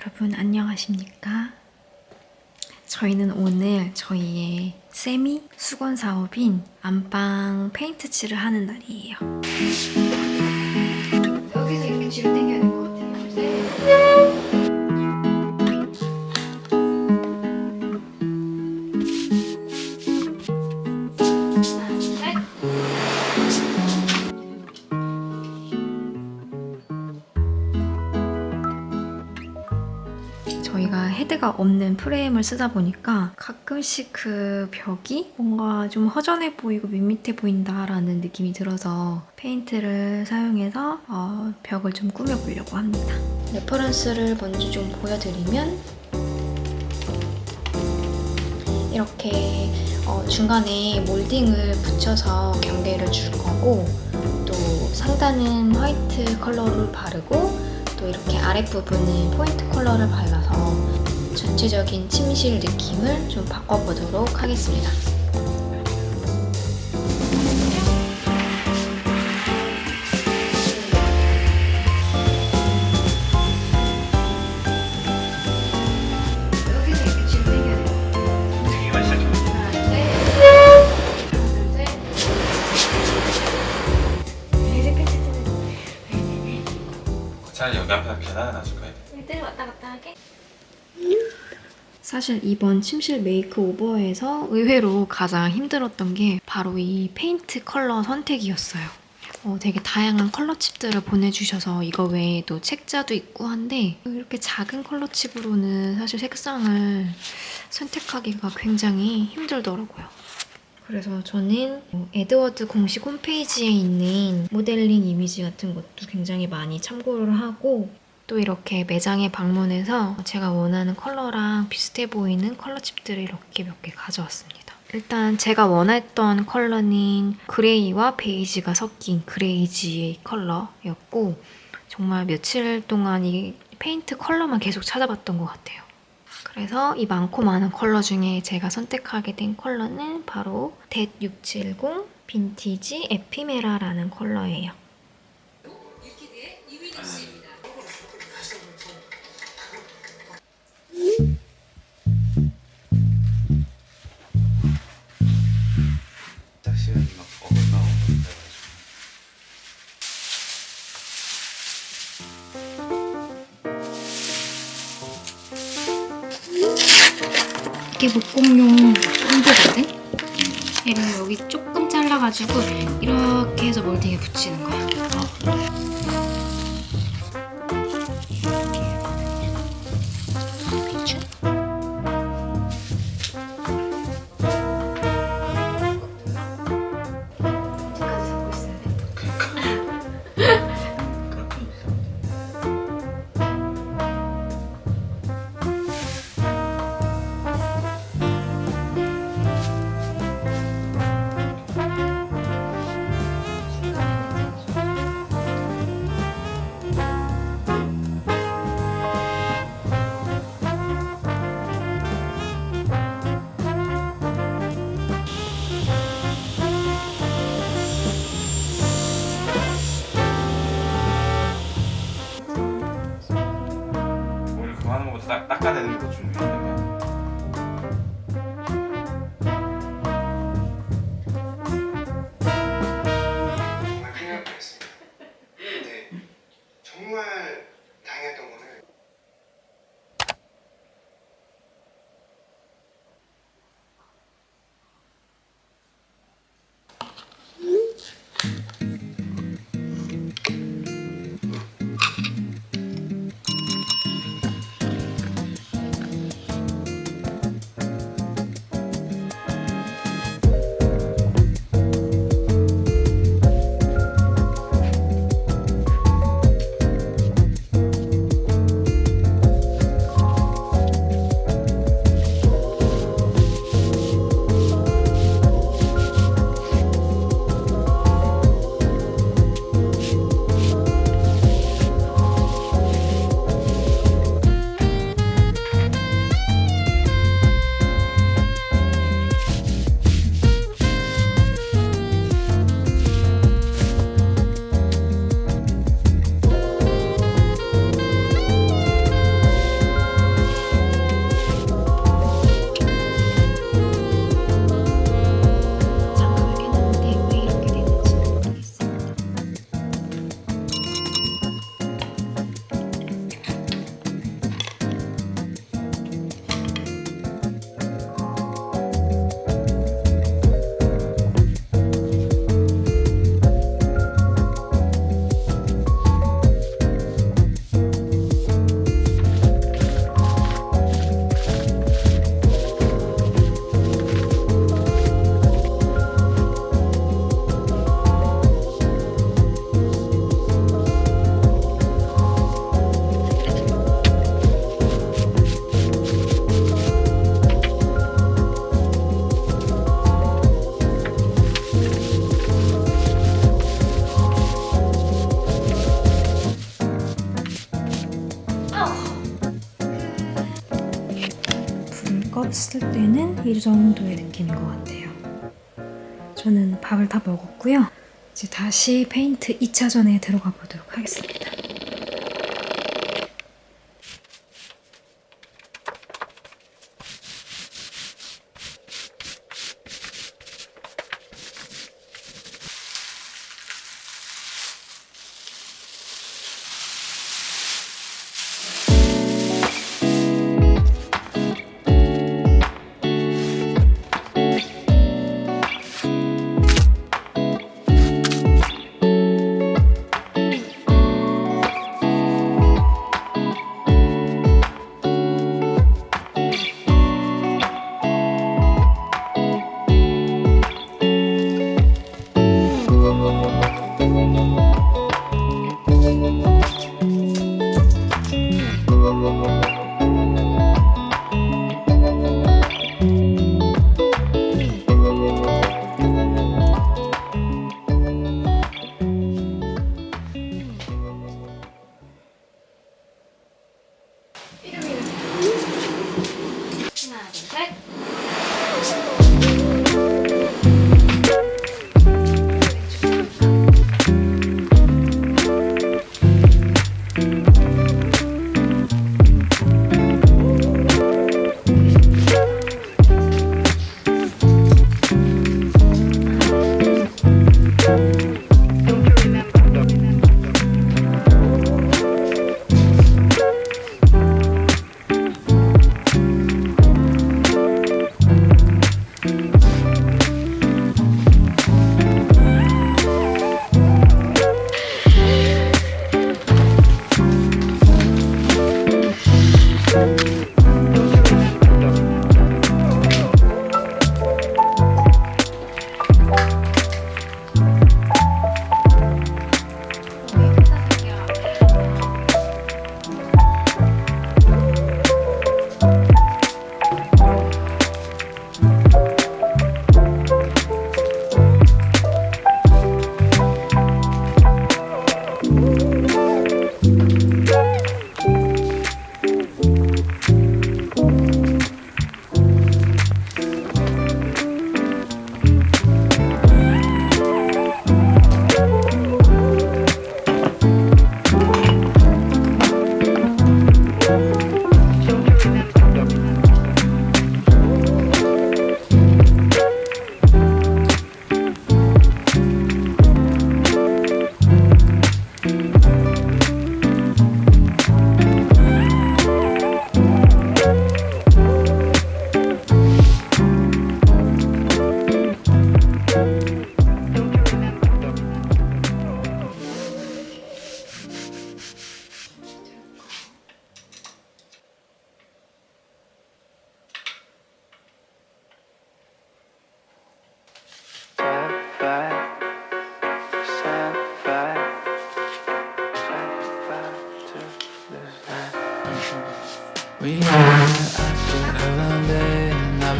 여러분 안녕하십니까? 저희는 오늘 저희의 세미 수건 사업인 안방 페인트 칠을 하는 날이에요. 여기서 이렇게 뒤로 헤드가 없는 프레임을 쓰다 보니까 가끔씩 그 벽이 뭔가 좀 허전해 보이고 밋밋해 보인다라는 느낌이 들어서 페인트를 사용해서 어, 벽을 좀 꾸며보려고 합니다. 레퍼런스를 먼저 좀 보여드리면 이렇게 어, 중간에 몰딩을 붙여서 경계를 줄 거고 또 상단은 화이트 컬러를 바르고 또 이렇게 아랫부분은 포인트 컬러를 발라서 전체적인 침실 느낌을 좀 바꿔보도록 하겠습니다. 사실 이번 침실 메이크오버에서 의외로 가장 힘들었던 게 바로 이 페인트 컬러 선택이었어요. 어, 되게 다양한 컬러 칩들을 보내주셔서 이거 외에도 책자도 있고 한데 이렇게 작은 컬러 칩으로는 사실 색상을 선택하기가 굉장히 힘들더라고요. 그래서 저는 어, 에드워드 공식 홈페이지에 있는 모델링 이미지 같은 것도 굉장히 많이 참고를 하고 또 이렇게 매장에 방문해서 제가 원하는 컬러랑 비슷해 보이는 컬러 칩들을 이렇게 몇 개 가져왔습니다. 일단 제가 원했던 컬러는 그레이와 베이지가 섞인 그레이지의 컬러였고 정말 며칠 동안 이 페인트 컬러만 계속 찾아봤던 것 같아요. 그래서 이 많고 많은 컬러 중에 제가 선택하게 된 컬러는 바로 뎃670 빈티지 에피메라라는 컬러예요. 이게 목공용 핸드거든? 얘를 여기 조금 잘라가지고 이렇게 해서 몰딩에 붙이는 거야. 그렇 껐을 때는 이 정도의 느낌인 것 같아요. 저는 밥을 다 먹었고요. 이제 다시 페인트 2차전에 들어가 보도록 하겠습니다.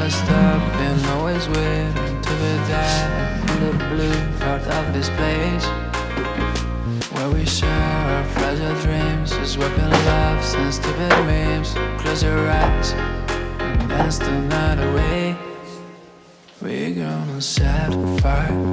Never stopping, always waiting to there in the blue part of this place. Where we share our fragile dreams, is weapon loves and stupid memes. Close your eyes and dance the night away. We're gonna set fire